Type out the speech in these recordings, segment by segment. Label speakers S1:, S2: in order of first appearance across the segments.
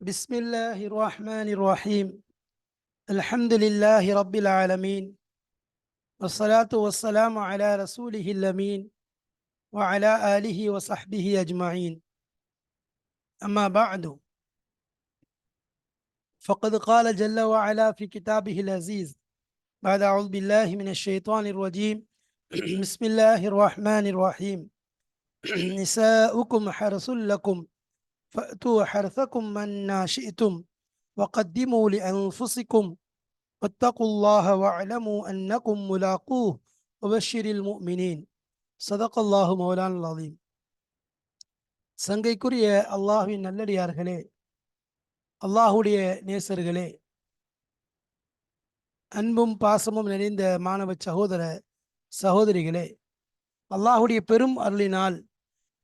S1: بسم الله الرحمن الرحيم الحمد لله رب العالمين والصلاة والسلام على رسوله الأمين وعلى آله وصحبه أجمعين أما بعد فقد قال جل وعلا في كتابه العزيز بعد أعوذ بالله من الشيطان الرجيم بسم الله الرحمن الرحيم نساؤكم حرس لكم فأتوا حرثكم من شئتم وقدموا لأنفسكم واتقوا الله واعلموا أنكم ملاقوه وبشر المؤمنين صدق الله مولانا العظيم சங்கைக்குரிய அல்லாஹுவின் நல்லடியார்களே அல்லாஹுடைய நேசர்களே அன்பும் பாசமும் நிறைந்த மாணவ சகோதர சகோதரிகளே அல்லாஹுடைய பெரும் அருளினால்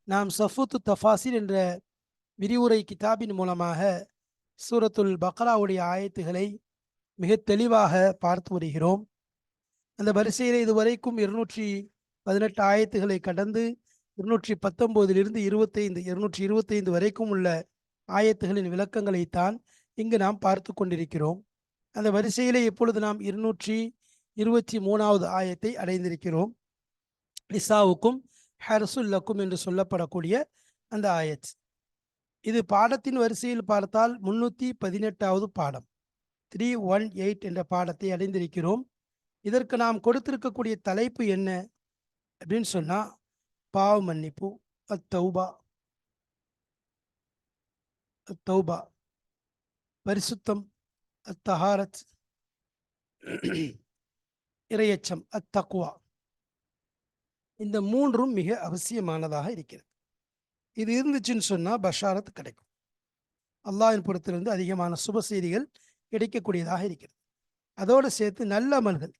S1: நாம் சஃபுத்து தஃபாசில் என்ற விரிவுரை கிதாபின் மூலமாக சூரத்துல் பக்ராவுடைய ஆயத்துகளை மிக தெளிவாக பார்த்து வருகிறோம். அந்த வரிசையில் இதுவரைக்கும் இருநூற்றி பதினெட்டு ஆயத்துகளை கடந்து இருநூற்றி பத்தொம்போதிலிருந்து இருபத்தைந்து இருநூற்றி இருபத்தைந்து வரைக்கும் உள்ள ஆயத்துகளின் விளக்கங்களைத்தான் இங்கு நாம் பார்த்து கொண்டிருக்கிறோம். அந்த வரிசையிலே இப்பொழுது நாம் இருநூற்றி இருபத்தி மூணாவது ஆயத்தை அடைந்திருக்கிறோம். நிசாவுக்கும் ஹர்சுல்லக்கும் என்று சொல்லப்படக்கூடிய அந்த ஆயத். இது பாடத்தின் வரிசையில் பார்த்தால் முன்னூற்றி பதினெட்டாவது பாடம். த்ரீ ஒன் எயிட் என்ற பாடத்தை அடைந்திருக்கிறோம். இதற்கு நாம் கொடுத்திருக்கக்கூடிய தலைப்பு என்ன? அப்படின்னு சொன்னால் பாவ மன்னிப்பு அத்தௌபா அத்தௌபா பரிசுத்தம் அத்தஹாரத் இரையச்சம் அத்தக்குவா இந்த மூன்றும் மிக அவசியமானதாக இருக்கிறது. இது இருந்துச்சுன்னு சொன்னால் பஷாரத் கிடைக்கும். அல்லாஹின் புறத்திலிருந்து அதிகமான சுப செய்திகள் கிடைக்கக்கூடியதாக இருக்கிறது. அதோடு சேர்த்து நல்ல அமல்கள்.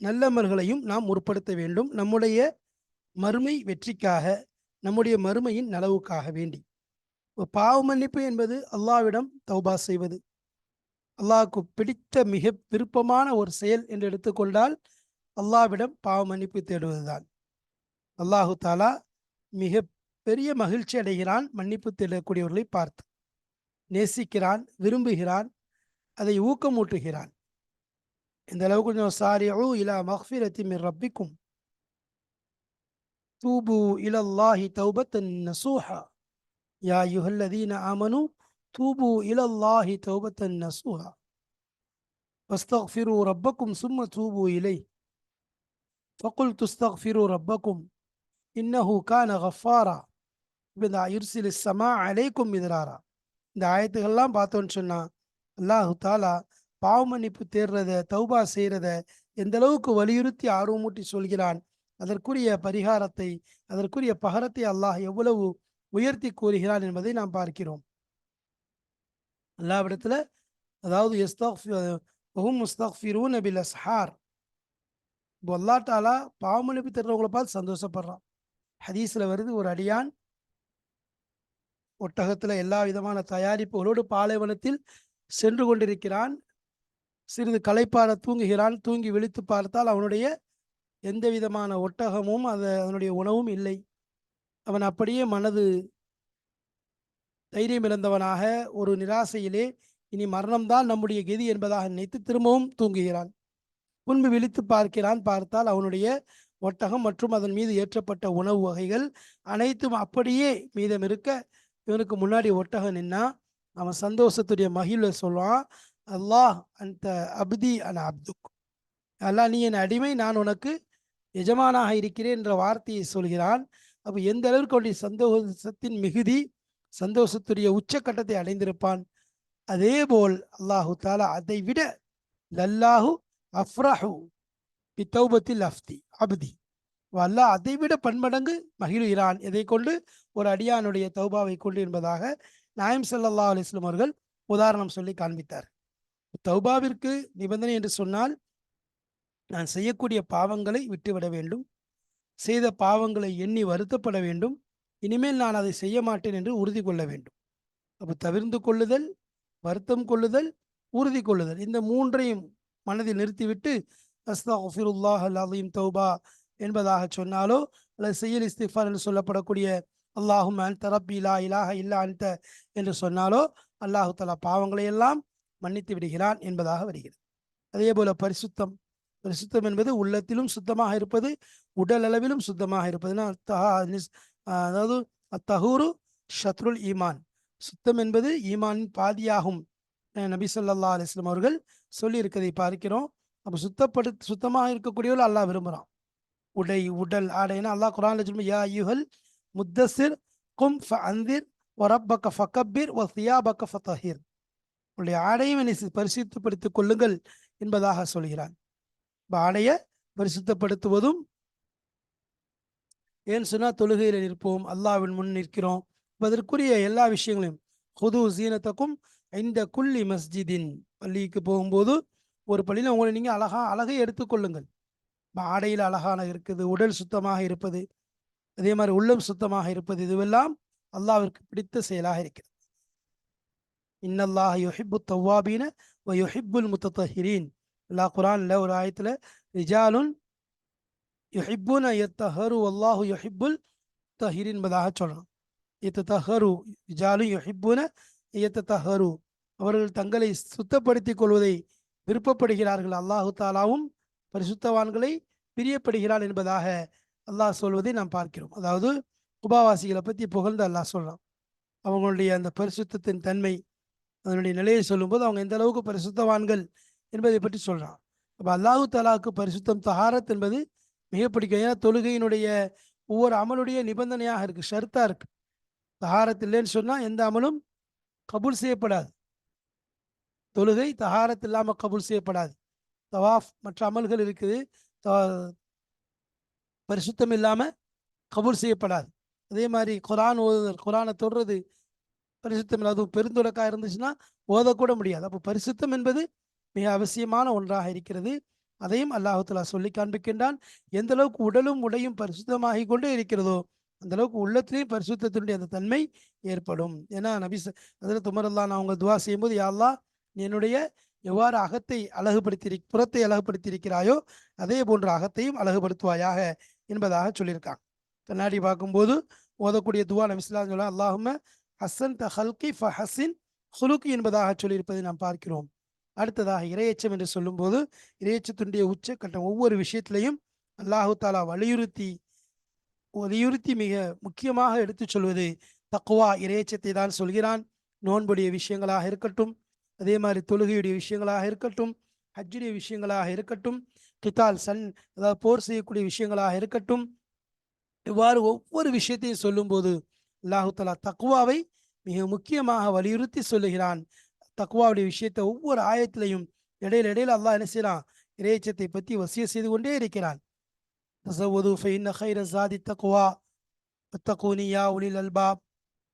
S1: நல்ல அமல்களையும் நாம் முற்படுத்த வேண்டும். நம்முடைய மறுமை வெற்றிக்காக நம்முடைய மறுமையின் நலவுக்காக வேண்டி. பாவ மன்னிப்பு என்பது அல்லாவிடம் தௌபா செய்வது. அல்லாஹுக்கு பிடித்த மிக விருப்பமான ஒரு செயல் என்று எடுத்துக்கொண்டால் அல்லாவிடம் பாவ மன்னிப்பு தேடுவதுதான். அல்லாஹு தாலா மிக பெரிய மகிழ்ச்சி அடைகிறான் மன்னிப்பு தேடக்கூடியவர்களை பார்த்து நேசிக்கிறான் விரும்புகிறான் அதை ஊக்கமூட்டுகிறான் இந்த அளவு கொஞ்சம் சாரியோ இலா மஹ்ஃபிரத்தி மிர் ரப்பிக்கும் தூபு இலல்லாஹி தௌபத்தன் நசூஹா யா யுஹல்லதீன ஆமனு தூபு இலல்லாஹி தௌபத்தன் நசூஹா واستغفروا ربكم ثم توبوا إليه فقلت استغفروا ربكم إنه كان غفارا இந்த யுர்சில் சமா அலைக்கும் எதிராரா இந்த ஆயத்துகள்லாம் பார்த்தோன்னு சொன்னா அல்லாஹு தாலா பாவமன்னிப்பு தேர்றத தௌபா செய்கிறத எந்த அளவுக்கு வலியுறுத்தி ஆர்வமூட்டி சொல்கிறான் அதற்குரிய பரிகாரத்தை அதற்குரிய பகரத்தை அல்லாஹ் எவ்வளவு உயர்த்தி கூறுகிறான் என்பதை நாம் பார்க்கிறோம். அல்லாவிடத்துல அதாவது எஸ்தாஃபிரும் முஸ்தாஃபிரூன் அபில் அஸ்ஹார். இப்போ அல்லா தாலா பாவமன்னிப்பு தர்றவங்களை பார்த்து சந்தோஷப்படுறான். ஹதீஸில் வருது ஒரு அடியான் ஒட்டகத்தில் எல்லா விதமான தயாரிப்புகளோடு பாலைவனத்தில் சென்று கொண்டிருக்கிறான். சிறிது களைப்பார தூங்குகிறான். தூங்கி விழித்து பார்த்தால் அவனுடைய எந்த விதமான ஒட்டகமும் அது அதனுடைய உணவும் இல்லை. அவன் அப்படியே மனது தைரியம் இழந்தவனாக ஒரு நிராசையிலே இனி மரணம்தான் நம்முடைய கெதி என்பதாக நினைத்து திரும்பவும் தூங்குகிறான். முன்பு விழித்து பார்க்கிறான். பார்த்தால் அவனுடைய ஒட்டகம் மற்றும் அதன் மீது ஏற்றப்பட்ட உணவு வகைகள் அனைத்தும் அப்படியே மீதம் இருக்க இவனுக்கு முன்னாடி ஒட்டகம் நின்னா அவன் சந்தோஷத்துடைய மகிழ்வை சொல்லுவான் அல்லாஹ் அந்த அப்தி அன அப்துக். அல்லாஹ் நீ என் அடிமை நான் உனக்கு எஜமானாக இருக்கிறேன் என்ற வார்த்தையை சொல்கிறான். அப்போ எந்த அளவுக்கு அவனுடைய சந்தோஷத்தின் மிகுதி சந்தோஷத்துடைய உச்சக்கட்டத்தை அடைந்திருப்பான்? அதே போல் அல்லாஹு தாலா அதை விட லல்லாஹு அஃப்ரஹு பித்தௌபத்தில் அஃப்தி அப்தி. வல்ல அதைவிட பன்மடங்கு மகிழ்கிறான். எதை கொண்டு? ஒரு அடியானுடைய தௌபாவை கொண்டு என்பதாக நாயம் சல்லா அலிஸ்லம் அவர்கள் உதாரணம் சொல்லி காண்பித்தார். தௌபாவிற்கு நிபந்தனை என்று சொன்னால் நான் செய்யக்கூடிய பாவங்களை விட்டுவிட வேண்டும். செய்த பாவங்களை எண்ணி வருத்தப்பட வேண்டும். இனிமேல் நான் அதை செய்ய மாட்டேன் என்று உறுதி கொள்ள வேண்டும். அப்போ தவிர்ந்து கொள்ளுதல் வருத்தம் கொள்ளுதல் உறுதி கொள்ளுதல். இந்த மூன்றையும் மனதில் நிறுத்திவிட்டு அஸ்தாஃபிருல்லாஹ் அல்லாதையும் தௌபா என்பதாக சொன்னாலோ? அல்லது செய்யல் இஸ்திஃபார் என்று சொல்லப்படக்கூடிய அல்லாஹும் அன் தரப்பி இலா இலாஹ இல்லா அன்த என்று சொன்னாலோ? அல்லாஹு தலா பாவங்களை எல்லாம் மன்னித்து விடுகிறான் என்பதாக வருகிறது. அதே போல பரிசுத்தம். பரிசுத்தம் என்பது உள்ளத்திலும் சுத்தமாக இருப்பது உடல் அளவிலும் சுத்தமாக இருப்பதுன்னா தஹா- அதாவது அத்தஹூரு ஷத்ருல் ஈமான். சுத்தம் என்பது ஈமானின் பாதியாகும். நபி சொல்லா அலிஸ்லாம் அவர்கள் சொல்லியிருக்கதை பார்க்கிறோம். அப்போ சுத்தப்படு சுத்தமாக இருக்கக்கூடியவர்கள் அல்லாஹ் விரும்புகிறான் உடை உடல். ஆடைனா அல்லாஹ் குரான்ல சொல்லும் யா யுஹல் முத்தசிர் கும் ஃப அந்திர் ஒரப்பக்க ஃபக்கப்பிர் ஒ சியாபக்க ஃபத்தஹிர் உங்களுடைய ஆடையும் என்னை பரிசுத்தப்படுத்திக் கொள்ளுங்கள் என்பதாக சொல்கிறான். இப்போ ஆடையை பரிசுத்தப்படுத்துவதும் ஏன் சொன்னால் தொழுகையில் நிற்போம் அல்லாஹ்வின் முன் நிற்கிறோம். அதற்குரிய எல்லா விஷயங்களையும் ஹுது சீனத்துக்கும் இந்த குல்லி மஸ்ஜிதின் பள்ளிக்கு போகும்போது ஒரு பள்ளியில் உங்களை நீங்கள் அழகா அழகை எடுத்துக்கொள்ளுங்கள் ஆடையில் அழகான இருக்குது உடல் சுத்தமாக இருப்பது அதே மாதிரி உள்ளம் சுத்தமாக இருப்பது இதுவெல்லாம் அல்லாவிற்கு பிடித்த செயலாக இருக்கிறது. இன்னல்லாஹ் யொஹிபு தவ்வாபீன வ யுஹிப்புல் முத்தஹிரீன் அல்லாஹ் குரான்ல ஒரு ஆயத்தில் ரிஜாலுன் யுஹிப்புன யத்தஹரு அல்லாஹு யொஹிபுல் தஹிர் என்பதாக சொல்லணும் தஹரு ரிஜாலு எத்த தஹரு அவர்கள் தங்களை சுத்தப்படுத்திக் கொள்வதை விருப்பப்படுகிறார்கள். அல்லாஹு தாலாவும் பரிசுத்தவான்களை பிரியப்படுகிறான் என்பதாக அல்லாஹ் சொல்வதை நாம் பார்க்கிறோம். அதாவது உபாவாசிகளை பற்றி புகழ்ந்து அல்லாஹ் சொல்கிறான் அவங்களுடைய அந்த பரிசுத்தத்தின் தன்மை அதனுடைய நிலையை சொல்லும்போது அவங்க எந்த அளவுக்கு பரிசுத்தவான்கள் என்பதை பற்றி சொல்கிறான் அப்போ அல்லாஹு தலாவுக்கு பரிசுத்தம் தஹாரத் என்பது மிக பிடிக்கும். ஏன்னா தொழுகையினுடைய ஒவ்வொரு அமலுடைய நிபந்தனையாக இருக்குது ஷர்த்தா இருக்கு. தஹாரத் இல்லைன்னு சொன்னால் எந்த அமலும் கபூல் செய்யப்படாது. தொழுகை தஹாரத் இல்லாமல் கபூல் செய்யப்படாது. தவாஃப் மற்ற அமல்கள் இருக்குது. த- பரிசுத்தம் இல்லாமல் கபூல் செய்யப்படாது. அதே மாதிரி குரான் ஓதுதல் குரானை தொடுறது பரிசுத்தம் இல்லாத அதுவும் பெருந்தொடக்கா இருந்துச்சுன்னா ஓதக்கூட முடியாது. அப்போ பரிசுத்தம் என்பது மிக அவசியமான ஒன்றாக இருக்கிறது. அதையும் அல்லாஹுத்தலா சொல்லி காண்பிக்கின்றான். எந்த அளவுக்கு உடலும் உடையும் பரிசுத்தமாகிக் கொண்டே இருக்கிறதோ அந்த அளவுக்கு உள்ளத்திலேயும் பரிசுத்தத்தினுடைய அந்த தன்மை ஏற்படும். ஏன்னா நபி அதில் துமரல்லா நான் அவங்க துவா செய்யும்போது யாழ்லா என்னுடைய எவ்வாறு அகத்தை அழகுபடுத்தி புறத்தை அழகுபடுத்தியிருக்கிறாயோ அதே போன்ற அகத்தையும் அழகுபடுத்துவாயாக என்பதாக சொல்லியிருக்காங்க. கண்ணாடி பார்க்கும்போது ஓதக்கூடிய துவா நபிஸ்லாம் சொல்ல அல்லாஹும ஹசன் த ஹல்கி ஃப ஹசின் ஹுலுக்கி என்பதாக சொல்லியிருப்பதை நாம் பார்க்கிறோம். அடுத்ததாக இரையச்சம் என்று சொல்லும்போது இரையச்சத்தினுடைய உச்சக்கட்டம் ஒவ்வொரு விஷயத்திலையும் அல்லாஹு தாலா வலியுறுத்தி வலியுறுத்தி மிக முக்கியமாக எடுத்துச் சொல்வது தக்குவா இரையச்சத்தை தான் சொல்கிறான். நோன்புடைய விஷயங்களாக இருக்கட்டும் அதே மாதிரி தொழுகையுடைய விஷயங்களாக இருக்கட்டும் ஹஜ்ஜுடைய விஷயங்களாக இருக்கட்டும் கித்தால் சன் அதாவது போர் செய்யக்கூடிய விஷயங்களாக இருக்கட்டும் இவ்வாறு ஒவ்வொரு விஷயத்தையும் சொல்லும்போது அல்லாஹுத்தலா தக்குவாவை மிக முக்கியமாக வலியுறுத்தி சொல்லுகிறான். தக்குவாவுடைய விஷயத்தை ஒவ்வொரு ஆயத்திலையும் இடையில இடையில அல்லாஹ் என்ன செய்யறான் இறையச்சத்தை பற்றி வசிய செய்து கொண்டே இருக்கிறான். தசவது ஃபைன்ன ஹைர சாதி தக்குவா தக்குனியா உலில் அல்பாப்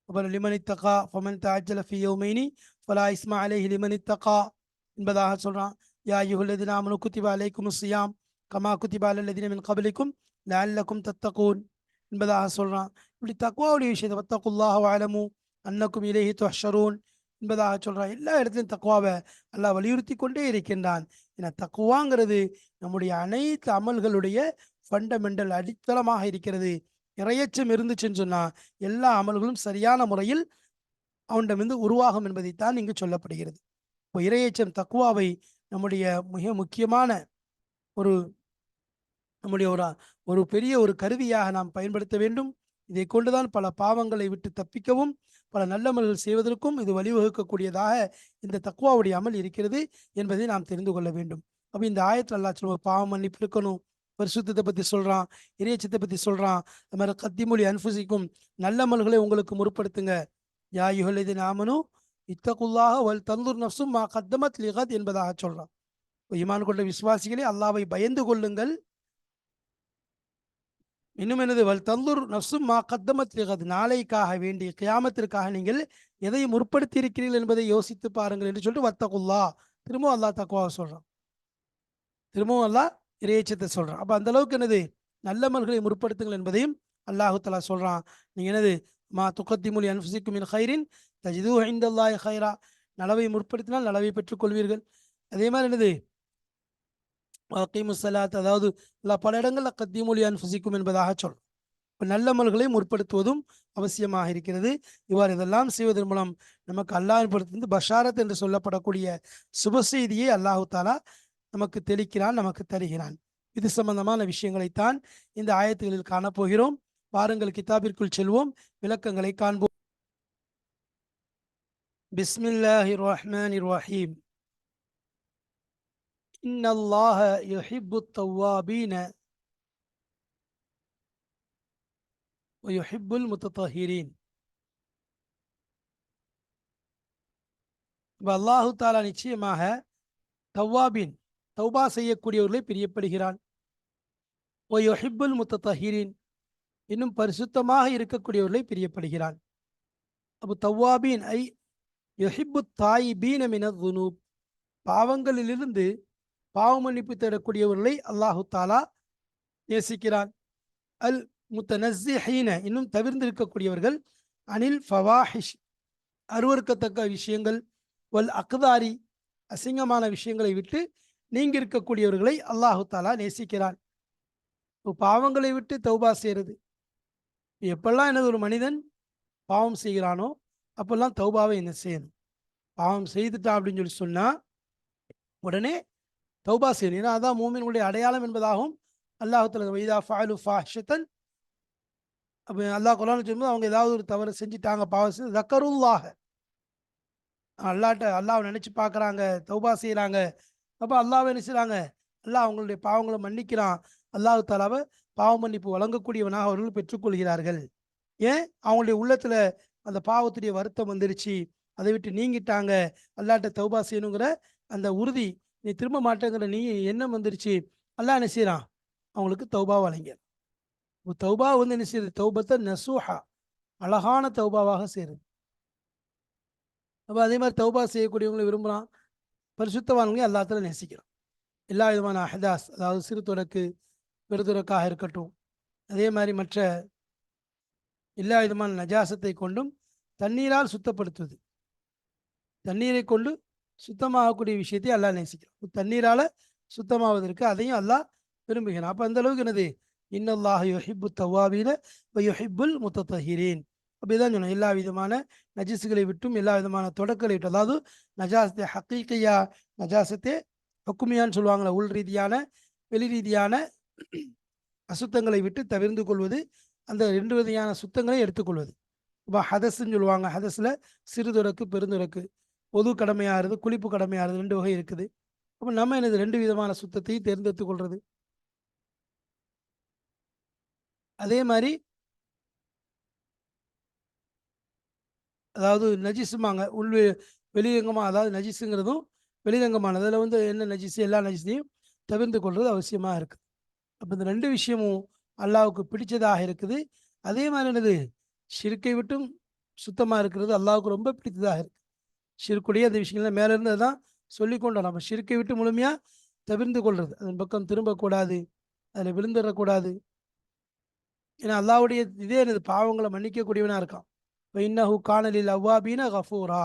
S1: அப்புறம் லிமனி தக்கா ஃபமன் தாஜல ஃபி யோமைனி வலா இஸ்மா அலை ஹிலிமனி தகா என்பதாக சொல்கிறான் யா யுஹுல்லதின் அமனு குத்திபா அலைக்கும் சியாம் கமா குத்திபா அல்லதின் கபலிக்கும் லல்லக்கும் தத்தகூன் என்பதாக சொல்கிறான் இப்படி தக்குவாவுடைய விஷயத்தை பத்தகுல்லாஹ் வாழமு அன்னக்கும் இலேஹி துஷரூன் என்பதாக சொல்கிறான் எல்லா இடத்துலையும் தக்குவாவை அல்லாஹ் வலியுறுத்தி கொண்டே இருக்கின்றான். ஏன்னா தக்குவாங்கிறது நம்முடைய அனைத்து அமல்களுடைய ஃபண்டமெண்டல் அடித்தளமாக இருக்கிறது. இறையச்சம் இருந்துச்சுன்னு சொன்னால் எல்லா அமல்களும் சரியான முறையில் அவனிடமிருந்து உருவாகும் என்பதைத்தான் இங்கு சொல்லப்படுகிறது. இப்போ இறையச்சம் தக்குவாவை நம்முடைய மிக முக்கியமான ஒரு நம்முடைய ஒரு ஒரு பெரிய ஒரு கருவியாக நாம் பயன்படுத்த வேண்டும். இதை கொண்டுதான் பல பாவங்களை விட்டு தப்பிக்கவும் பல நல்லமல்கள் செய்வதற்கும் இது வழிவகுக்கக்கூடியதாக இந்த தக்குவாவுடைய அமல் இருக்கிறது என்பதை நாம் தெரிந்து கொள்ள வேண்டும். அப்போ இந்த ஆயத்தில் அல்லா சொல்லுவோம் பாவம் மன்னிப்பு இருக்கணும். பரிசுத்தத்தை பற்றி சொல்கிறான் இறையச்சத்தை பற்றி சொல்கிறான் அது மாதிரி கத்திமொழி அன்புசிக்கும் நல்லமல்களை உங்களுக்கு முற்படுத்துங்க. யா யுகலதி நாமனு இத்தகுல்லாக வல் தந்தூர் நப்சும் மா கத்தமத் லிகத் என்பதாக சொல்றான். ஈமான் கொண்ட விசுவாசிகளே அல்லாவை பயந்து கொள்ளுங்கள். இன்னும் எனது வல் தந்தூர் நப்சும் மா கத்தமத் லிகத். நாளைக்காக வேண்டி கியாமத்திற்காக நீங்கள் எதை முற்படுத்தி இருக்கிறீர்கள் என்பதை யோசித்து பாருங்கள் என்று சொல்லிட்டு வத்தகுல்லா. திரும்பவும் அல்லாஹ் தக்குவாக சொல்றான். திரும்பவும் அல்லாஹ் இறையச்சத்தை சொல்றான். அப்ப அந்த அளவுக்கு என்னது? நல்லமல்களை முற்படுத்துங்கள் என்பதையும் அல்லாஹு தலா சொல்றான். நீங்க என்னது? மா துக்கத்திமுலி அன்ஃபுசிக்கும் மின் ஹைரின் தஜிது ஐந்தல்லாய் ஹைரா நலவை முற்படுத்தினால் நலவை பெற்றுக்கொள்வீர்கள். அதே மாதிரி என்னது? வாக்கிமு சலாத் அதாவது பல இடங்களில் கத்திமொழி அன்ஃபுசிக்கும் என்பதாக சொல்றோம். நல்லமல்களை முற்படுத்துவதும் அவசியமாக இருக்கிறது. இவ்வாறு இதெல்லாம் செய்வதன் மூலம் நமக்கு அல்லாஹ்படுத்திருந்து பஷாரத் என்று சொல்லப்படக்கூடிய சுப செய்தியை அல்லாஹு தாலா நமக்கு தெளிக்கிறான் நமக்கு தருகிறான். இது சம்பந்தமான விஷயங்களைத்தான் இந்த ஆயத்துகளில் காணப்போகிறோம். வாருங்கள் கிதாபிற்குள் செல்வோம் விளக்கங்களை காண்போம் பிஸ்மில்லாஹி ரஹ்மான் ரஹீம் إن الله يحب التوابين ويحب المتطهرين இப்ப அல்லாஹு தாலா நிச்சயமாக தவ்வாபின் தௌபா செய்யக்கூடியவர்களை பிரியப்படுகிறான் ஓ யொஹிப்புல் முத்தஹீரின் இன்னும் பரிசுத்தமாக இருக்கக்கூடியவர்களை பிரியப்படுகிறான் அபு தவ்வாபீன் ஐ யொஹிப்பு தாய் பீனமின துனூப். பாவங்களிலிருந்து பாவ மன்னிப்பு தேடக்கூடியவர்களை அல்லாஹு தாலா நேசிக்கிறான். அல் முத்தனஸ்ஸிஹீன இன்னும் தவிர்ந்திருக்கக்கூடியவர்கள் அனில் ஃபவாஹிஷ். அருவறுக்கத்தக்க விஷயங்கள் வல் அக்தாரி அசிங்கமான விஷயங்களை விட்டு நீங்க இருக்கக்கூடியவர்களை அல்லாஹு தாலா நேசிக்கிறான். பாவங்களை விட்டு தௌபா செய்கிறது. எப்பெல்லாம் எனது ஒரு மனிதன் பாவம் செய்கிறானோ அப்பெல்லாம் தௌபாவை என்ன செய்யணும்? பாவம் செய்துட்டான் அப்படின்னு சொல்லி சொன்னால் உடனே தௌபா செய்யணும். ஏன்னா அதான் மூமினுடைய அடையாளம் என்பதாகவும் அல்லாஹத்துல வைதா ஃபாலு ஃபாஷத்தன் அப்போ அல்லாஹ் குரான் சொல்லும்போது அவங்க ஏதாவது ஒரு தவறு செஞ்சுட்டாங்க பாவம் செஞ்சு தக்கருல்லாக அல்லாட்ட அல்லாஹ் நினச்சி பார்க்குறாங்க தௌபா செய்கிறாங்க அப்போ அல்லாவை என்ன செய்கிறாங்க அல்லாஹ் அவங்களுடைய பாவங்களை மன்னிக்கிறான். அல்லாஹு தாலாவை பாவ மன்னிப்பு வழங்கக்கூடியவனாக அவர்கள் பெற்றுக்கொள்கிறார்கள். ஏன்? அவங்களுடைய உள்ளத்துல அந்த பாவத்துடைய வருத்தம் வந்துருச்சு. அதை விட்டு நீங்கிட்டாங்க. அல்லாட்ட தௌபா செய்யணுங்கிற அந்த உறுதி. நீ திரும்ப மாட்டேங்கிற நீ எண்ணம் வந்துருச்சு. அல்லா என்ன செய்யறான் அவங்களுக்கு தௌபா வழங்க தௌபா வந்து என்ன செய்யுது? தௌபத்தை நசூஹா அழகான தௌபாவாக செய்யுது. அப்போ அதே மாதிரி தௌபா செய்யக்கூடியவங்களை விரும்புகிறான் பரிசுத்தவான்களையும் எல்லாத்துல நேசிக்கிறான். எல்லா விதமான அஹதாஸ் அதாவது சிறு தொடக்கு பெருதுறக்காக இருக்கட்டும். அதே மாதிரி மற்ற எல்லா விதமான நஜாசத்தை கொண்டும் தண்ணீரால் சுத்தப்படுத்துவது. தண்ணீரை கொண்டு சுத்தமாகக்கூடிய விஷயத்தை அல்லாஹ் நேசிக்கிறான். தண்ணீரால் சுத்தமாவதற்கு அதையும் அல்லாஹ் விரும்புகிறான். அப்போ அந்த அளவுக்கு என்னது? இன்னல்லாஹ் யொஹிப்பு தவாபீன யொஹிப்புல் முத்தஹீரீன் அப்படிதான் சொன்னோம். எல்லா விதமான நஜிசுகளை விட்டும் எல்லா விதமான தொடக்களை விட்டு அதாவது நஜாசத்தை ஹக்கீக்கையா நஜாசத்தை ஹக்குமியான்னு சொல்லுவாங்களே உள் ரீதியான வெளி ரீதியான அசுத்தங்களை விட்டு தவிர்ந்து கொள்வது அந்த ரெண்டு விதையான சுத்தங்களை எடுத்துக்கொள்வது. இப்போ ஹதஸ்ன்னு சொல்லுவாங்க. ஹதஸில் சிறுதுறக்கு பெருந்துறக்கு பொது கடமையாகிறது குளிப்பு கடமையாகிறது ரெண்டு வகை இருக்குது. அப்போ நம்ம எனது ரெண்டு விதமான சுத்தத்தையும் தேர்ந்தெடுத்து கொள்வது அதே மாதிரி அதாவது நஜிஸுமாங்க உள் வெளியங்கமாக அதாவது நஜிஸுங்கிறதும் வெளிரங்கமானது. அதில் வந்து என்ன நஜிஸு? எல்லா நஜிஸையும் தவிர்த்து கொள்வது அவசியமாக இருக்குது. அப்போ இந்த ரெண்டு விஷயமும் அல்லாவுக்கு பிடிச்சதாக இருக்குது. அதே மாதிரி என்னது? ஷிருக்கை விட்டும் சுத்தமாக இருக்கிறது அல்லாவுக்கு ரொம்ப பிடித்ததாக இருக்குது ஷிருக்குடைய அந்த விஷயங்கள்லாம் மேலே இருந்தது தான் சொல்லிக்கொண்டோம். நம்ம ஷிருக்கை விட்டு முழுமையாக தவிர்ந்து கொள்வது அதன் பக்கம் திரும்பக்கூடாது. அதில் விழுந்துடக்கூடாது. ஏன்னா அல்லாவுடைய இதே எனது பாவங்களை மன்னிக்கக்கூடியவனாக இருக்கான். இப்போ இன்னஹு காணலில் அவ்வாபீன கஃபூரா.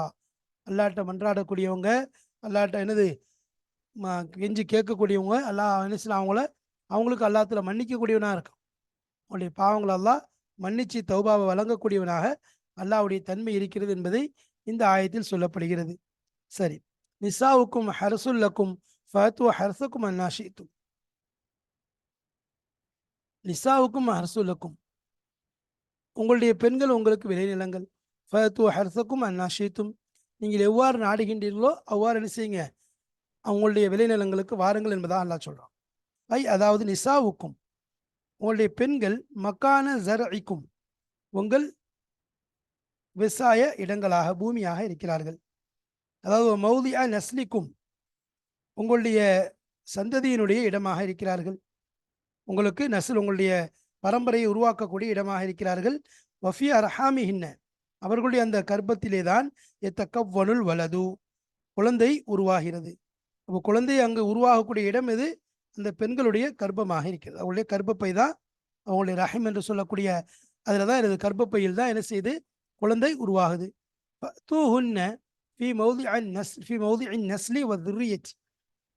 S1: அல்லாட்ட மன்றாடக்கூடியவங்க அல்லாட்ட என்னது? கெஞ்சி கேட்கக்கூடியவங்க அல்லா என்ன அவங்கள அவங்களுக்கு அல்லாத்துல மன்னிக்கக்கூடியவனாக இருக்கும் உங்களுடைய பாவங்களெல்லாம் மன்னிச்சு தௌபாவை வழங்கக்கூடியவனாக அல்லாவுடைய தன்மை இருக்கிறது என்பதை இந்த ஆயத்தில் சொல்லப்படுகிறது. சரி. நிசாவுக்கும் ஹர்சுல்லக்கும் ஃபத்துவ ஹர்சக்கும் அன்னாஷித்தும் நிசாவுக்கும் ஹர்சுல்லக்கும். உங்களுடைய பெண்கள் உங்களுக்கு விளைநிலங்கள். ஃபத்துவ ஹர்சக்கும் அன்னாஷித்தும் நீங்கள் எவ்வாறு நாடுகின்றீர்களோ அவ்வாறு என்ன செய்யுங்க? அவங்களுடைய விளைநிலங்களுக்கு வாருங்கள் என்பதாக அல்லா சொல்கிறான் ஐ அதாவது நிசாவுக்கும் உங்களுடைய பெண்கள் மக்கான ஜர்ஐக்கும் உங்கள் விவசாய இடங்களாக பூமியாக இருக்கிறார்கள். அதாவது மௌதியா நஸ்லிக்கும் உங்களுடைய சந்ததியினுடைய இடமாக இருக்கிறார்கள். உங்களுக்கு நஸ்ல் உங்களுடைய பரம்பரையை உருவாக்கக்கூடிய இடமாக இருக்கிறார்கள். வஃபி அரஹாமிஹின்ன அவர்களுடைய அந்த கர்ப்பத்திலே தான் எத்தக்கவனுள் வலது குழந்தை உருவாகிறது. அப்போ குழந்தை அங்கு உருவாகக்கூடிய இடம் எது? அந்த பெண்களுடைய கர்ப்பமாக இருக்கிறது. அவங்களுடைய கர்ப்பப்பை தான் அவங்களுடைய ரஹம் என்று சொல்லக்கூடிய அதில் தான் எனது கர்ப்பப்பையில் தான் என்ன செய்து குழந்தை உருவாகுது. தூஹுன்ன ஃபி மௌதி நஸ் ஃபி மௌதி நஸ்லி வ துர்ரியத்.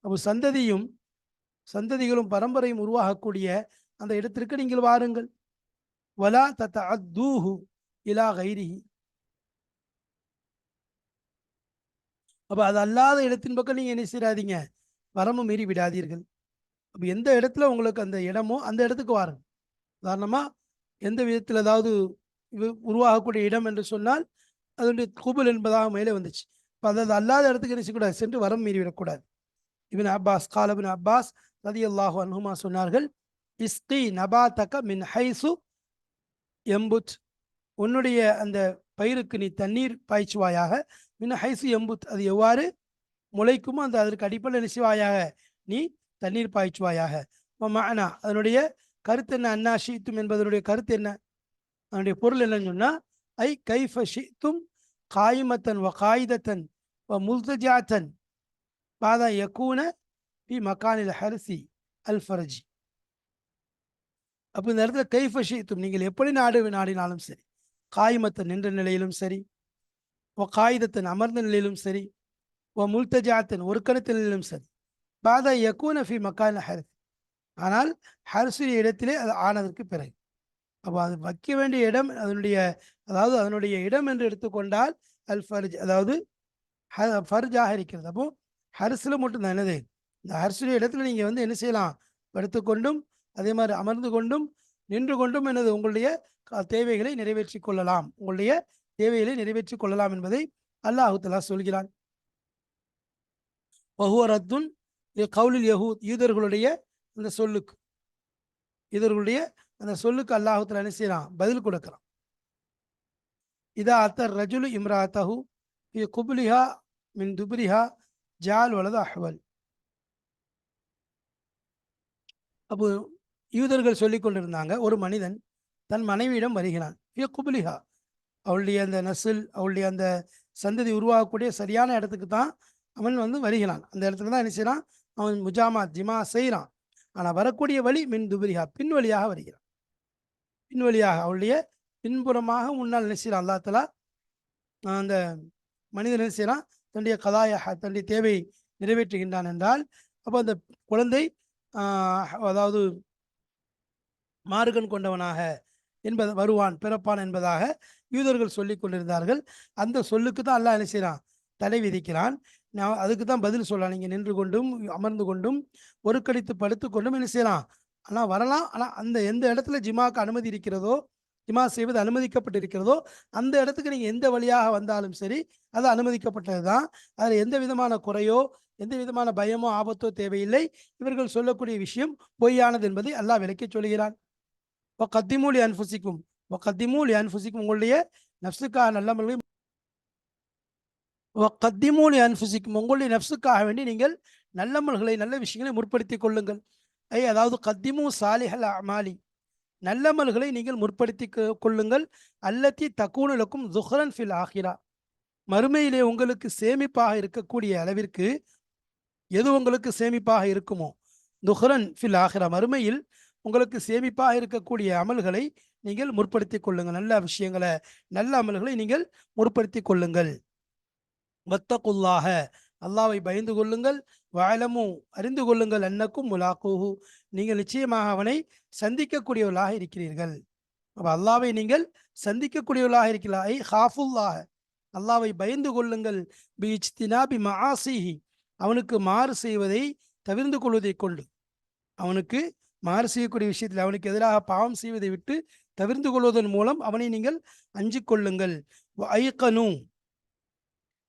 S1: அப்போ சந்ததியும் சந்ததிகளும் பரம்பரையும் உருவாகக்கூடிய அந்த இடத்திற்கு நீங்கள் வாருங்கள். வலா தத்த அத்தூஹு இலா கைரிஹி. அப்போ அது அல்லாத இடத்தின் பக்கம் நீங்கள் என்ன செய்யாதீங்க வரம்பு மீறி விடாதீர்கள். அப்போ எந்த இடத்துல உங்களுக்கு அந்த இடமோ அந்த இடத்துக்கு வாருங்க. உதாரணமாக எந்த விதத்தில் ஏதாவது உருவாகக்கூடிய இடம் என்று சொன்னால் அதனுடைய குபுல் என்பதாக மேலே வந்துச்சு. இப்போ அது அல்லாத இடத்துக்கு என்ன செய்யக்கூடாது? சென்று வரம் மீறிவிடக்கூடாது இபின் அப்பாஸ் காலபின் அப்பாஸ் ரதி அல்லாஹு அன்ஹுமா சொன்னார்கள் இஸ்கி நபாத்தக மின் ஹைசு எம்புத். உன்னுடைய அந்த பயிருக்கு நீ தண்ணீர் பாய்ச்சுவாயாக. மின் ஹைசு எம்புத் அது எவ்வாறு முளைக்குமோ அந்த அதற்கு அடிப்படையில் நினைச்சுவாயாக நீ தண்ணீர் பாய்ச்சுவாயாக. மானா அதனுடைய கருத்து என்ன? அண்ணா ஷீத்தும் என்பதனுடைய கருத்து என்ன? அதனுடைய பொருள் என்னன்னு சொன்னா ஐ கைஃப ஷீத்தும் காயிமத்தன் வ காயிதத்தன் வ முல்தஜாத்தன் பாதா யக்கூன பி மக்கானில் ஹரிசி அல் ஃபரஜி. அப்போ இந்த இடத்துல கைஃப ஷீத்தும் நீங்கள் எப்படி நாடு நாடினாலும் சரி காயிமத்தன் நின்ற நிலையிலும் சரி ஒ காகிதத்தன் அமர்ந்த நிலையிலும் சரி ஒ முல்தஜாத்தன் ஒரு கணத்த நிலையிலும் சரி பாதா யக்கூன ஃபி மக்கான ஹரிசி ஆனால் ஹரிசுடைய இடத்திலே அது ஆனதற்கு பிறகு. அப்போ அது வைக்க வேண்டிய இடம் அதனுடைய அதாவது அதனுடைய இடம் என்று எடுத்துக்கொண்டால் அல் ஃபர்ஜ் அதாவது ஃபர்ஜாக இருக்கிறது. அப்போ ஹர்ஸில் மட்டும்தான் என்னது? இந்த ஹரிசுடைய இடத்துல நீங்கள் வந்து என்ன செய்யலாம்? படுத்துக்கொண்டும் அதே மாதிரி அமர்ந்து கொண்டும் நின்று கொண்டும் எனது உங்களுடைய க- தேவைகளை நிறைவேற்றி கொள்ளலாம். உங்களுடைய தேவைகளை நிறைவேற்றி கொள்ளலாம் என்பதை அல்லாஹு தலா சொல்கிறான். ஒஹுவரத்துன் கவுலில் யஹூத் யூதர்களுடைய அந்த சொல்லுக்கு. யூதர்களுடைய அந்த சொல்லுக்கு அல்லாஹத்தில் என்ன செய்யறான் பதில் கொடுக்கிறான். இதா அத்தர் ரஜுலு இம்ராத்தஹு ஃபி குபுலிஹா மின் துபுரிஹா ஜால் வலது அஹ்வல். அப்போ யூதர்கள் சொல்லிக் கொண்டிருந்தாங்க ஒரு மனிதன் தன் மனைவியிடம் வருகிறான் ஃபி குபுலிஹா. அவளுடைய அந்த நசில் அவளுடைய அந்த சந்ததி உருவாகக்கூடிய சரியான இடத்துக்கு தான் அவன் வந்து வருகிறான். அந்த இடத்துல தான் என்ன செய்யறான் அவன் முஜாமா ஜிமா செய்கிறான் ஆனால் வரக்கூடிய வழி மின் துபிரிகா பின் வழியாக வருகிறான். பின் வழியாக அவளுடைய பின்புறமாக முன்னால் என்ன செய்யறான் அல்லா தலா அந்த மனிதன் என்ன தன்னுடைய கதாய தன்னுடைய தேவையை நிறைவேற்றுகின்றான் என்றால் அப்போ அந்த குழந்தை அதாவது மார்கன் கொண்டவனாக என்பது வருவான் பிறப்பான் என்பதாக யூதர்கள் சொல்லிக் கொண்டிருந்தார்கள். அந்த சொல்லுக்கு தான் அல்லாஹ் என்ன செய்கிறான் தடை விதிக்கிறான். நான் அதுக்கு தான் பதில் சொல்லலாம். நீங்கள் நின்று கொண்டும் அமர்ந்து கொண்டும் ஒரு படுத்து கொண்டும் என்ன செய்யலாம்? ஆனால் வரலாம். ஆனால் அந்த எந்த இடத்துல ஜிமாக்கு அனுமதி இருக்கிறதோ ஜிமா செய்வது அனுமதிக்கப்பட்டிருக்கிறதோ அந்த இடத்துக்கு நீங்கள் எந்த வழியாக வந்தாலும் சரி அது அனுமதிக்கப்பட்டது தான். அதில் எந்த விதமான குறையோ எந்த விதமான பயமோ ஆபத்தோ தேவையில்லை. இவர்கள் சொல்லக்கூடிய விஷயம் பொய்யானது என்பதை அல்லாஹ் விளக்கி சொல்கிறான். கத்திமூலி அன்புசிக்கும் கத்திமூலி அன்புசிக்கும் உங்களுடைய நப்சுக்கா நல்லமல்களை கத்திமூலி அன்புசிக்கும் உங்களுடைய நப்சுக்காக வேண்டி நீங்கள் நல்லமல்களை நல்ல விஷயங்களை முற்படுத்திக் கொள்ளுங்கள். ஐ அதாவது கத்திமு சாலிஹல் அமாலி. நல்லமல்களை நீங்கள் முற்படுத்தி கொள்ளுங்கள். அல்லத்தி தக்கூனலுக்கும் துஹரன் ஃபில் ஆகிரா மறுமையிலே உங்களுக்கு சேமிப்பாக இருக்கக்கூடிய அளவிற்கு எது உங்களுக்கு சேமிப்பாக இருக்குமோ? துஹரன் ஃபில் ஆகிரா மறுமையில் உங்களுக்கு சேமிப்பாக இருக்கக்கூடிய அமல்களை நீங்கள் முற்படுத்திக் கொள்ளுங்கள். நல்ல விஷயங்களை நல்ல அமல்களை நீங்கள் முற்படுத்திக் கொள்ளுங்கள். வத்தகுல்லாக அல்லாவை பயந்து கொள்ளுங்கள் வாழமும் அறிந்து கொள்ளுங்கள் அன்னக்கும் முலாக்கூஹு. நீங்கள் நிச்சயமாக அவனை சந்திக்கக்கூடியவர்களாக இருக்கிறீர்கள். அப்போ அல்லாவை நீங்கள் சந்திக்கக்கூடியவர்களாக இருக்கிறீர்களா. ஐ ஹாஃபுல்லாக அல்லாவை பயந்து கொள்ளுங்கள். பி இச்தினா பி மஆசிஹி அவனுக்கு மாறு செய்வதை தவிர்ந்து கொள்வதை கொண்டு. அவனுக்கு மாறு செய்யக்கூடிய விஷயத்தில் அவனுக்கு எதிராக பாவம் செய்வதை விட்டு தவிர்ந்து கொள்வதன் மூலம் அவனை நீங்கள் அஞ்சு கொள்ளுங்கள். ஐக்கனும்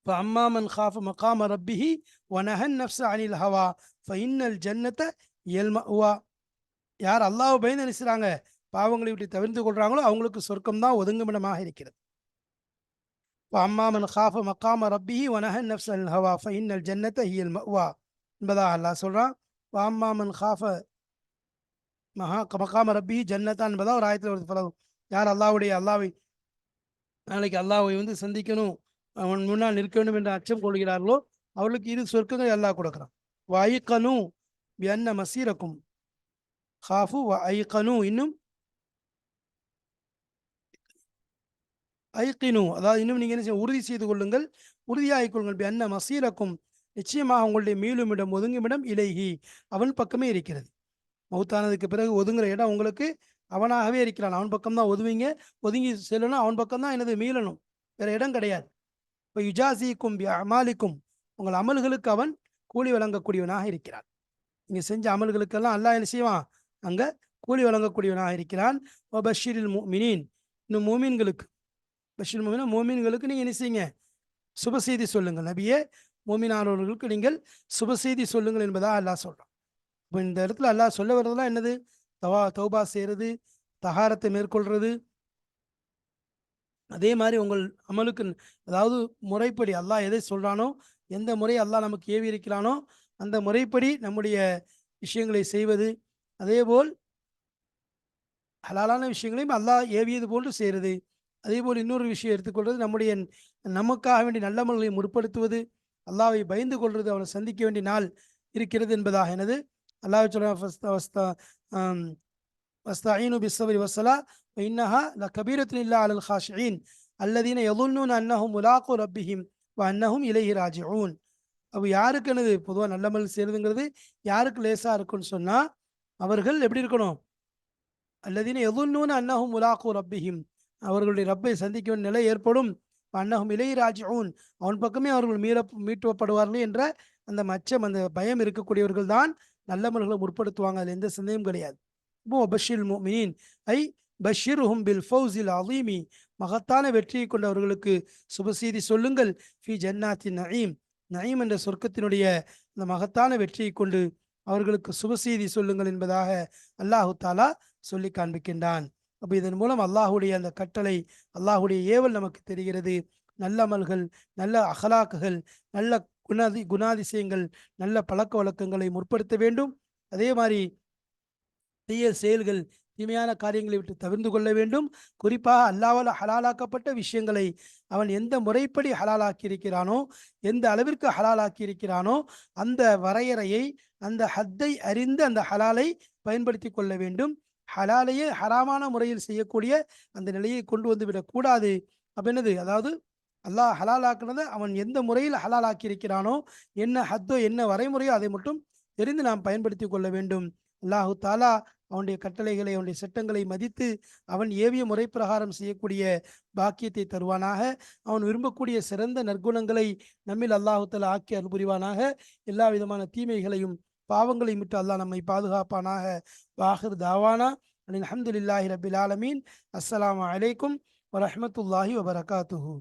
S1: இப்போ அம்மாமன் காஃப மகாம ரப்பிஹி ஒனஹன் நப்ச அனில் ஹவா ஃபைன்னல் ஜன்னத்தை எல்மா உவா யார் அல்லாஹ் பயந்து நினைச்சுறாங்க பாவங்களை விட்டு தவிர்த்து கொள்றாங்களோ அவங்களுக்கு சொர்க்கம் தான் ஒதுங்கும் ஒதுங்குமிடமாக இருக்கிறது. இப்போ அம்மாமன் காஃப மகாம ரப்பிஹி வனஹன் நஃப்ஸ் அனில் ஹவா ஃபைன்னல் ஜன்னத்தை ஹியல் மவா என்பதாக அல்லாஹ் சொல்கிறான் வாம்மாமன் காஃப மகா மகாம ரப்பிஹி ஜன்னதா என்பதா ஒரு ஆயத்தில் ஒரு பலவும் யார் அல்லாவுடைய அல்லாவை நாளைக்கு அல்லாவை வந்து சந்திக்கணும். அவன் முன்னால் நிற்க வேண்டும் என்ற அச்சம் கொள்கிறார்களோ அவர்களுக்கு இரு சொர்க்கங்கள் எல்லாம் கொடுக்குறான். வயக்கனு என்ன மசீரக்கும். ஹாஃபு ஐகனு இன்னும் ஐக்கினு அதாவது இன்னும் நீங்க என்ன செய்ய உறுதி செய்து கொள்ளுங்கள். உறுதியாகிக் கொள்ளுங்கள். என்ன மசீரக்கும் நிச்சயமாக உங்களுடைய மீளும் இடம் ஒதுங்கும் இடம் இலைஹி அவன் பக்கமே இருக்கிறது. மௌத்தானதுக்கு பிறகு ஒதுங்குற இடம் உங்களுக்கு அவனாகவே இருக்கிறான். அவன் பக்கம்தான் ஒதுவீங்க ஒதுங்கி செல்லணும் அவன் பக்கம்தான் எனது மீளணும். வேற இடம் கிடையாது. இப்போ யுஜாசிக்கும் அமாலிக்கும் உங்கள் அமல்களுக்கு அவன் கூலி வழங்கக்கூடியவனாக இருக்கிறான். நீங்கள் செஞ்ச அமல்களுக்கெல்லாம் அல்லாஹ் என்ன செய்வான்? அங்கே கூலி வழங்கக்கூடியவனாக இருக்கிறான். ஓ பஷீரில் மினீன் இன்னும் மோமீன்களுக்கு பஷீர் மோமினா மோமீன்களுக்கு நீங்கள் என்ன செய்யுங்க? சுப செய்தி சொல்லுங்கள். நபியே மோமினானவர்களுக்கு நீங்கள் சுப செய்தி சொல்லுங்கள் என்பதாக அல்லாஹ் சொல்கிறோம் இப்போ இந்த இடத்துல அல்லாஹ் சொல்ல வர்றதெல்லாம் என்னது? தவா தௌபா செய்கிறது தகாரத்தை மேற்கொள்கிறது அதே மாதிரி உங்கள் அமலுக்கு அதாவது முறைப்படி அல்லாஹ் எதை சொல்கிறானோ எந்த முறை அல்லாஹ் நமக்கு ஏவி இருக்கிறானோ அந்த முறைப்படி நம்முடைய விஷயங்களை செய்வது. அதேபோல் ஹலாலான விஷயங்களையும் அல்லாஹ் ஏவியது போன்று செய்கிறது அதே போல் இன்னொரு விஷயம் எடுத்துக்கொள்வது நம்முடைய நமக்காக வேண்டிய நல்லமல்களை முற்படுத்துவது. அல்லாவை பயந்து கொள்வது அவனை சந்திக்க வேண்டிய நாள் இருக்கிறது என்பதாக. எனது அல்லாஹ் சொல்ல வஸ்தாயினு பிஸ்வரி வசலா இன்னஹா ல கபீரத்தின் இல்லா அலல் ஹாஷின் அல்லதீன எதுன்னு அன்னஹும் முலாக்கு ரப்பிஹிம் வ அன்னஹும் இலகி ராஜிஊன் அப்போ யாருக்கு என்னது? பொதுவாக நல்லமல் செய்யறதுங்கிறது யாருக்கு லேசாக இருக்குன்னு சொன்னால் அவர்கள் எப்படி இருக்கணும்? அல்லதீன எதுன்னு அன்னஹும் முலாக்கு ரப்பிஹிம். அவர்களுடைய ரப்பை சந்திக்க நிலை ஏற்படும். அன்னஹும் இலை ராஜிஊன். அவன் பக்கமே அவர்கள் மீற மீட்டப்படுவார்கள் என்ற அந்த மச்சம் அந்த பயம் இருக்கக்கூடியவர்கள் தான் நல்லமல்களை முற்படுத்துவாங்க. அதில் எந்த சந்தேகம் கிடையாது. இப்போ பஷீர் மீன் ஐ பஷீர் பில் ஃபௌசில் அலீமி மகத்தான வெற்றியை கொண்டவர்களுக்கு சுபசீதி சொல்லுங்கள். ஃபி ஜன்னாத்தி நயீம் நயீம் என்ற சொர்க்கத்தினுடைய அந்த மகத்தான வெற்றியை கொண்டு அவர்களுக்கு சுபசீதி சொல்லுங்கள் என்பதாக அல்லாஹு தாலா சொல்லி காண்பிக்கின்றான். அப்போ இதன் மூலம் அல்லாஹுடைய அந்த கட்டளை அல்லாஹுடைய ஏவல் நமக்கு தெரிகிறது. நல்ல அமல்கள் நல்ல அகலாக்குகள் நல்ல குணாதி குணாதிசயங்கள் நல்ல பழக்க வழக்கங்களை முற்படுத்த வேண்டும். அதே மாதிரி தீய செயல்கள் தீமையான காரியங்களை விட்டு தவிர்ந்து கொள்ள வேண்டும். குறிப்பாக அல்லாவால் ஹலாலாக்கப்பட்ட விஷயங்களை அவன் எந்த முறைப்படி ஹலாலாக்கியிருக்கிறானோ எந்த அளவிற்கு ஹலாலாக்கியிருக்கிறானோ அந்த வரையறையை அந்த ஹத்தை அறிந்து அந்த ஹலாலை பயன்படுத்தி கொள்ள வேண்டும். ஹலாலையே ஹராமான முறையில் செய்யக்கூடிய அந்த நிலையை கொண்டு வந்து விடக்கூடாது. அப்படின்னது அதாவது அல்லாஹ் ஹலாலாக்குனதை அவன் எந்த முறையில் ஹலாலாக்கியிருக்கிறானோ என்ன ஹத்தோ என்ன வரைமுறையோ அதை மட்டும் தெரிந்து நாம் பயன்படுத்தி கொள்ள வேண்டும். அல்லாஹு தாலா அவனுடைய கட்டளைகளை அவனுடைய சட்டங்களை மதித்து அவன் ஏவிய முறை பிரகாரம் செய்யக்கூடிய பாக்கியத்தை தருவானாக. அவன் விரும்பக்கூடிய சிறந்த நற்குணங்களை நம்மில் அல்லாஹு தாலா ஆக்கி அனுபுரிவானாக எல்லா விதமான தீமைகளையும் பாவங்களையும் விட்டு அல்லாஹ் நம்மை பாதுகாப்பானாக. வாஹிர் தாவானா. அலமதுல்லாஹி ரபில் ஆலமீன். அஸ்லாம் அலைக்கும் வரமத்துல்லாஹி வபரகாத்துஹூ.